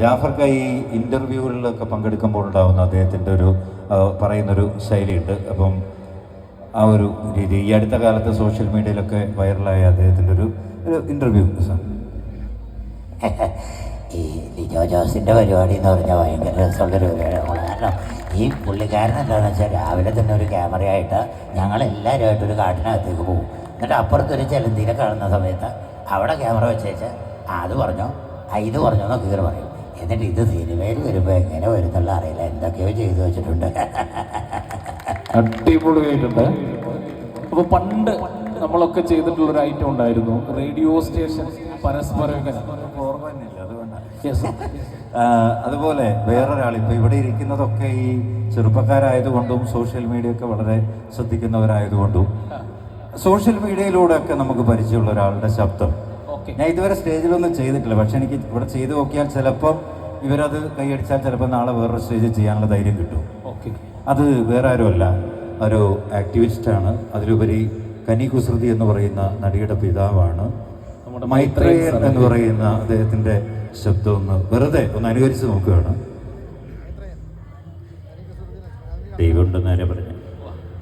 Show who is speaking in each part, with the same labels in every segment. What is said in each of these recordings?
Speaker 1: ജാഫർക്ക് ഈ ഇന്റർവ്യൂകളിലൊക്കെ പങ്കെടുക്കുമ്പോൾ ഉണ്ടാകുന്ന അദ്ദേഹത്തിന്റെ ഒരു പറയുന്നൊരു ശൈലിയുണ്ട്. അപ്പം ആ ഒരു രീതി ഈ അടുത്ത കാലത്ത് സോഷ്യൽ മീഡിയയിലൊക്കെ വൈറലായ അദ്ദേഹത്തിന്റെ ഒരു ഒരു ഇന്റർവ്യൂ സാർ.
Speaker 2: ഈ ലിജോ ജോസിന്റെ പരിപാടി എന്ന് പറഞ്ഞാൽ ഭയങ്കര രസമുള്ളൊരു പരിപാടിയാണ്. കാരണം ഈ പുള്ളിക്കാരൻ എന്താണെന്ന് വെച്ചാൽ രാവിലെ തന്നെ ഒരു ക്യാമറയായിട്ട് ഞങ്ങളെല്ലാവരുമായിട്ട് ഒരു കാട്ടിനകത്തേക്ക് പോകും. എന്നിട്ട് അപ്പുറത്തൊരു ചെലന്തിനെ കാണുന്ന സമയത്ത് അവിടെ ക്യാമറ വെച്ചേച്ച് അത് പറഞ്ഞോ ഇത് പറഞ്ഞോ എന്നൊക്കെ ഇങ്ങനെ പറയും. എന്നിട്ട് ഇത് സിനിമയിൽ വരുമ്പോൾ എങ്ങനെ വരുന്നുള്ള അറിയില്ല. എന്തൊക്കെയോ ചെയ്തു വെച്ചിട്ടുണ്ട്.
Speaker 3: അടിപൊളിയായിട്ടുണ്ട് അപ്പൊ പണ്ട് നമ്മളൊക്കെ ചെയ്തിട്ടുള്ള ഒരു ഐറ്റം ഉണ്ടായിരുന്നു. റേഡിയോ സ്റ്റേഷൻ പരസ്പരം
Speaker 1: അതുപോലെ വേറൊരാൾ ഇപ്പൊ ഇവിടെ ഇരിക്കുന്നതൊക്കെ ഈ ചെറുപ്പക്കാരായതുകൊണ്ടും സോഷ്യൽ മീഡിയ ഒക്കെ വളരെ ശ്രദ്ധിക്കുന്നവരായതുകൊണ്ടും സോഷ്യൽ മീഡിയയിലൂടെ ഒക്കെ നമുക്ക് പരിചയമുള്ള ഒരാളുടെ ശബ്ദം. ഞാൻ ഇതുവരെ സ്റ്റേജിലൊന്നും ചെയ്തിട്ടില്ല. പക്ഷെ എനിക്ക് ഇവിടെ ചെയ്തു നോക്കിയാൽ ചിലപ്പം ഇവരത് കൈയടിച്ചാൽ ചിലപ്പോൾ നാളെ വേറൊരു സ്റ്റേജിൽ ചെയ്യാനുള്ള ധൈര്യം കിട്ടും.
Speaker 3: ഓക്കെ.
Speaker 1: അത് വേറെ ആരുമല്ല ഒരു ആക്ടിവിസ്റ്റാണ്. അതിലുപരി കനി കുസൃതി എന്ന് പറയുന്ന നടിയുടെ പിതാവാണ്.
Speaker 3: നമ്മുടെ
Speaker 1: മൈത്രേയൻ എന്ന് പറയുന്ന അദ്ദേഹത്തിന്റെ ശബ്ദം ഒന്ന് വെറുതെ ഒന്ന് അനുകരിച്ച് നോക്കുകയാണ്. ദൈവമുണ്ട് നേരെ ആരാ പറഞ്ഞു?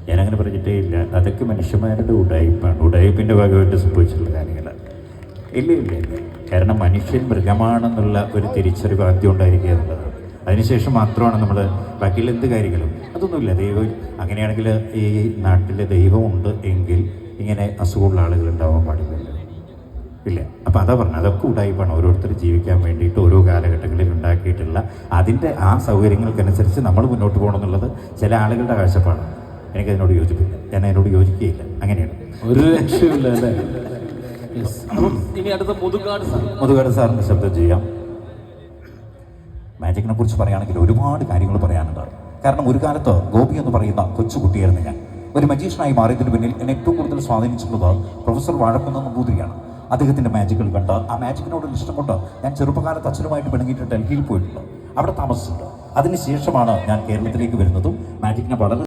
Speaker 1: ഞാനങ്ങനെ പറഞ്ഞിട്ടേ ഇല്ല. അതൊക്കെ മനുഷ്യന്മാരുടെ ഉടായ്പാണ് ഉടായ്പിന്റെ ഭാഗമായിട്ട് സംഭവിച്ചിട്ടുള്ള കാര്യങ്ങളാണ്. ഇല്ല ഇല്ല കാരണം മനുഷ്യൻ മൃഗമാണെന്നുള്ള ഒരു തിരിച്ചറിവ് ആദ്യം ഉണ്ടായിരിക്കുക എന്നുള്ളതാണ്. അതിനുശേഷം മാത്രമാണ് നമ്മൾ ബാക്കിയുള്ള എന്ത് കാര്യങ്ങളും അതൊന്നുമില്ല. ദൈവം അങ്ങനെയാണെങ്കിൽ ഈ നാട്ടിൽ ദൈവമുണ്ട് എങ്കിൽ ഇങ്ങനെ അസുഖമുള്ള ആളുകൾ ഉണ്ടാവാൻ പാടില്ലല്ലോ. ഇല്ല. അപ്പം അതാ പറഞ്ഞത്. അതൊക്കെ ഉടായിപ്പാണ്. ഓരോരുത്തർ ജീവിക്കാൻ വേണ്ടിയിട്ട് ഓരോ കാലഘട്ടങ്ങളിൽ ഉണ്ടാക്കിയിട്ടുള്ള അതിന്റെ ആ സൗകര്യങ്ങൾക്കനുസരിച്ച് നമ്മൾ മുന്നോട്ട് പോകണം എന്നുള്ളത് ചില ആളുകളുടെ കാഴ്ചപ്പാടാണ്. എനിക്കതിനോട് യോജിപ്പില്ല. ഞാൻ അതിനോട് യോജിക്കുകയില്ല. അങ്ങനെയാണ്.
Speaker 3: ഒരു ലക്ഷ്യമില്ല അല്ലേ? ഇനി അടുത്ത മുതുകാട് സാർ.
Speaker 1: മുതുകാട് സാറിന്റെ ശബ്ദം ചെയ്യാം. മാജിക്കിനെ കുറിച്ച് പറയുകയാണെങ്കിൽ ഒരുപാട് കാര്യങ്ങൾ പറയാനുണ്ട് കാരണം ഒരു കാലത്ത് ഗോപി എന്ന് പറയുന്ന കൊച്ചുകുട്ടിയായിരുന്നു ഞാൻ. ഒരു മജീഷ്യനായി മാറിയതിന് പിന്നിൽ എന്നെ ഏറ്റവും കൂടുതൽ സ്വാധീനിച്ചിട്ടുള്ളത് പ്രൊഫസർ വാഴക്കുന്ന നമ്പൂതിരിയാണ് അദ്ദേഹത്തിന്റെ മാജിക്കുകൾ കണ്ട് ആ മാജിക്കിനോടുള്ള ഇഷ്ടം കൊണ്ട് ഞാൻ ചെറുപ്പകാലത്ത് അച്ഛനുമായിട്ട് പിണങ്ങിയിട്ട് ഡൽഹിയിൽ പോയിട്ടുണ്ട്. അവിടെ താമസിച്ചിട്ടുണ്ട്. അതിനുശേഷമാണ് ഞാൻ കേരളത്തിലേക്ക് വരുന്നതും മാജിക്കിനെ വളരെ